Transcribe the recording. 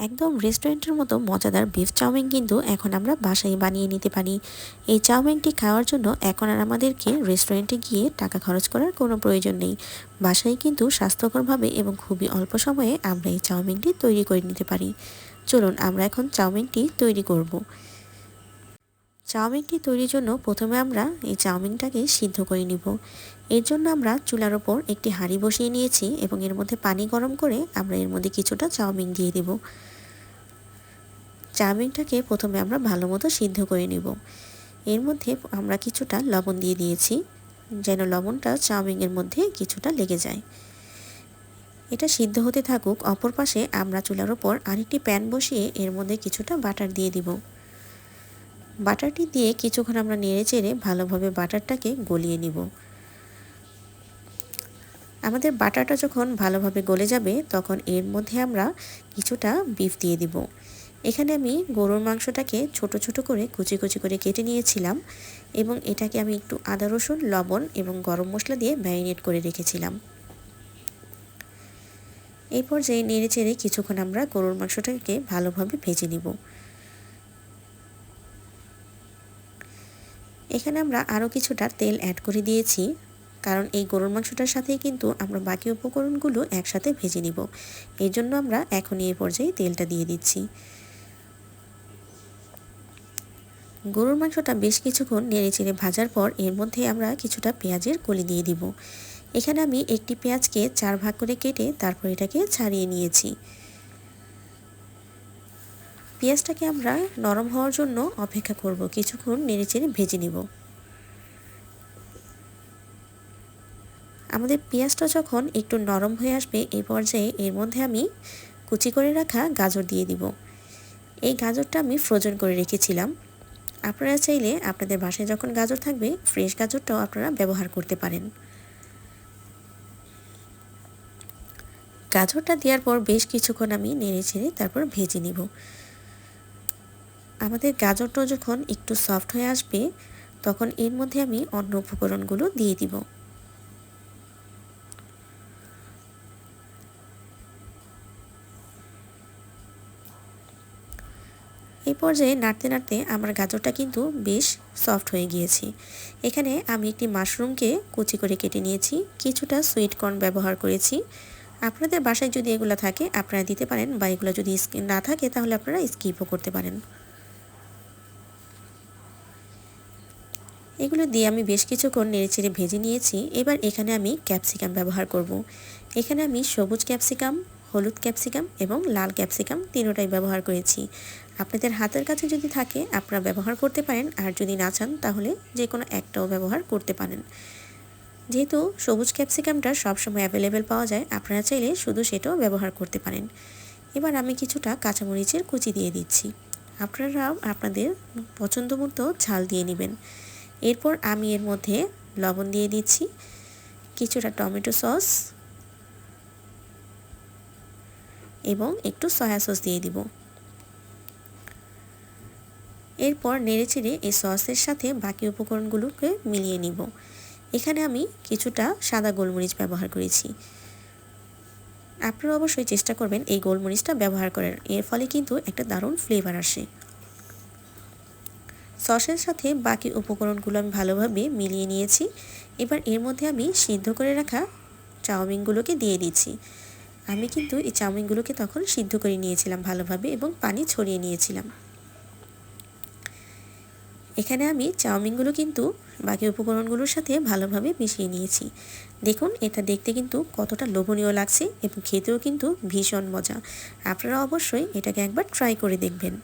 একদম রেস্টুরেন্টের মতো মজাদার বিফ চাউমিন কিন্তু এখন আমরা বাসায় বানিয়ে নিতে পারি। এই চাউমিনটি খাওয়ার জন্য এখন আর আমাদেরকে রেস্টুরেন্টে গিয়ে টাকা খরচ করার কোনো প্রয়োজন নেই। বাসায় কিন্তু স্বাস্থ্যকরভাবে এবং খুবই অল্প সময়ে আমরা এই চাউমিনটি তৈরি করে নিতে পারি। চলুন আমরা এখন চাউমিনটি তৈরি করব। চাউমিনটি তৈরির জন্য প্রথমে আমরা এই চাউমিনটাকে সিদ্ধ করে নিব। এর জন্য আমরা চুলার ওপর একটি হাঁড়ি বসিয়ে নিয়েছি এবং এর মধ্যে পানি গরম করে আমরা এর মধ্যে কিছুটা চাউমিন দিয়ে দেব। চাউমিনটাকে প্রথমে আমরা ভালো মতো সিদ্ধ করে নেব। এর মধ্যে আমরা কিছুটা লবণ দিয়ে দিয়েছি, যেন লবণটা চাউমিনের মধ্যে কিছুটা লেগে যায়। এটা সিদ্ধ হতে থাকুক, অপর পাশে আমরা চুলার ওপর আরেকটি প্যান বসিয়ে এর মধ্যে কিছুটা বাটার দিয়ে দিব। বাটারটি দিয়ে কিছুক্ষণ আমরা নেড়ে চেড়ে ভালোভাবে বাটারটাকে গলিয়ে নিব। আমাদের বাটারটা যখন ভালোভাবে গলে যাবে, তখন এর মধ্যে আমরা কিছুটা বিফ দিয়ে দিব। এখানে আমি গরুর মাংসটাকে ছোট ছোট করে কুচি কুচি করে কেটে নিয়েছিলাম এবং এটাকে আমি একটু আদা, রসুন, লবণ এবং গরম মশলা দিয়ে ম্যারিনেট করে রেখেছিলাম। এই পর্যায়ে নেড়ে চেড়ে কিছুক্ষণ আমরা গরুর মাংসটাকে ভালোভাবে ভেজে নিব। এখানে আমরা আরও কিছুটা তেল অ্যাড করে দিয়েছি, কারণ এই গরুর মাংসটার সাথেই কিন্তু আমরা বাকি উপকরণগুলো একসাথে ভেজে নিব। এই জন্য আমরা এখনই এই পর্যায়ে তেলটা দিয়ে দিচ্ছি। গরুর মাংসটা বেশ কিছুক্ষণ নেড়ে চেড়ে ভাজার পর এর মধ্যে আমরা কিছুটা পেঁয়াজের কলি দিয়ে দিব। এখানে আমি একটি পেঁয়াজকে চার ভাগ করে কেটে তারপর এটাকে ছাড়িয়ে নিয়েছি। পেঁয়াজটাকে আমরা নরম হওয়ার জন্য অপেক্ষা করব, কিছুক্ষণ নেড়ে চেড়ে ভেজে নিব। আমাদের পেঁয়াজটা যখন একটু নরম হয়ে আসবে এই পর্যায়ে এর মধ্যে আমি কুচি করে রাখা গাজর দিয়ে দিব। এই গাজরটা আমি ফ্রোজেন করে রেখেছিলাম। আপনারা চাইলে আপনাদের বাসায় যখন গাজর থাকবে ফ্রেশ গাজরটাও আপনারা ব্যবহার করতে পারেন। গাজরটা দেওয়ার পর বেশ কিছুক্ষণ আমি নেড়ে ছেড়ে তারপর ভেজে নিব। আমাদের গাজরটাও যখন একটু সফট হয়ে আসবে, তখন এর মধ্যে আমি অন্য উপকরণগুলো দিয়ে দিব। এই পর্যায়ে নাড়তে নাড়তে আমার গাজরটা কিন্তু বেশ সফট হয়ে গিয়েছে। এখানে আমি একটি মাশরুমকে কুচি করে কেটে নিয়েছি, কিছুটা সুইট কর্ন ব্যবহার করেছি। আপনাদের বাসায় যদি এগুলো থাকে, আপনারা দিতে পারেন বা এগুলো যদি না থাকে, তাহলে আপনারা স্কিপও করতে পারেন। এগুলো দিয়ে আমি বেশ কিছুক্ষণ নেড়েচেড়ে ভেজে নিয়েছি। এবার এখানে আমি ক্যাপসিকাম ব্যবহার করব। এখানে আমি সবুজ ক্যাপসিকাম হলুদ ক্যাপসিকাম এবং লাল ক্যাপসিকাম তিনোটাই ব্যবহার করেছি। আপনাদের হাতের কাছে যদি থাকে, আপনারা ব্যবহার করতে পারেন, আর যদি না চান, তাহলে যে কোনো একটাও ব্যবহার করতে পারেন। যেহেতু সবুজ ক্যাপসিকামটা সবসময় অ্যাভেলেবেল পাওয়া যায়, আপনারা চাইলে শুধু সেটাও ব্যবহার করতে পারেন। এবার আমি কিছুটা কাঁচামরিচের কুচি দিয়ে দিচ্ছি। আপনারা আপনাদের পছন্দ মতো ঝাল দিয়ে নেবেন। এরপর আমি এর মধ্যে লবণ দিয়ে দিচ্ছি। কিছুটা টমেটো সস এবং একটু সয়া সস দিয়ে দিব। এরপর নেড়েচেড়ে এই সসের সাথে বাকি উপকরণগুলোকে মিলিয়ে নিব। এখানে আমি কিছুটা সাদা গোলমরিচ ব্যবহার করেছি। আপনারা অবশ্যই চেষ্টা করবেন এই গোলমরিচটা ব্যবহার করার। এর ফলে কিন্তু একটা দারুণ ফ্লেভার আসে। সসের সাথে বাকি উপকরণগুলো আমি ভালোভাবে মিলিয়ে নিয়েছি। এবার এর মধ্যে আমি সিদ্ধ করে রাখা চাউমিনগুলোকে দিয়ে দিচ্ছি। আমি কিন্তু এই চাউমিনগুলোকে তখন সিদ্ধ করে নিয়েছিলাম ভালোভাবে এবং পানি ছড়িয়ে নিয়েছিলাম। এখানে আমি চাউমিনগুলো কিন্তু বাকি উপকরণগুলোর সাথে ভালোভাবে মিশিয়ে নিয়েছি। দেখুন, এটা দেখতে কিন্তু কতটা লোভনীয় লাগছে এবং খেতেও কিন্তু ভীষণ মজা। আপনারা অবশ্যই এটাকে একবার ট্রাই করে দেখবেন।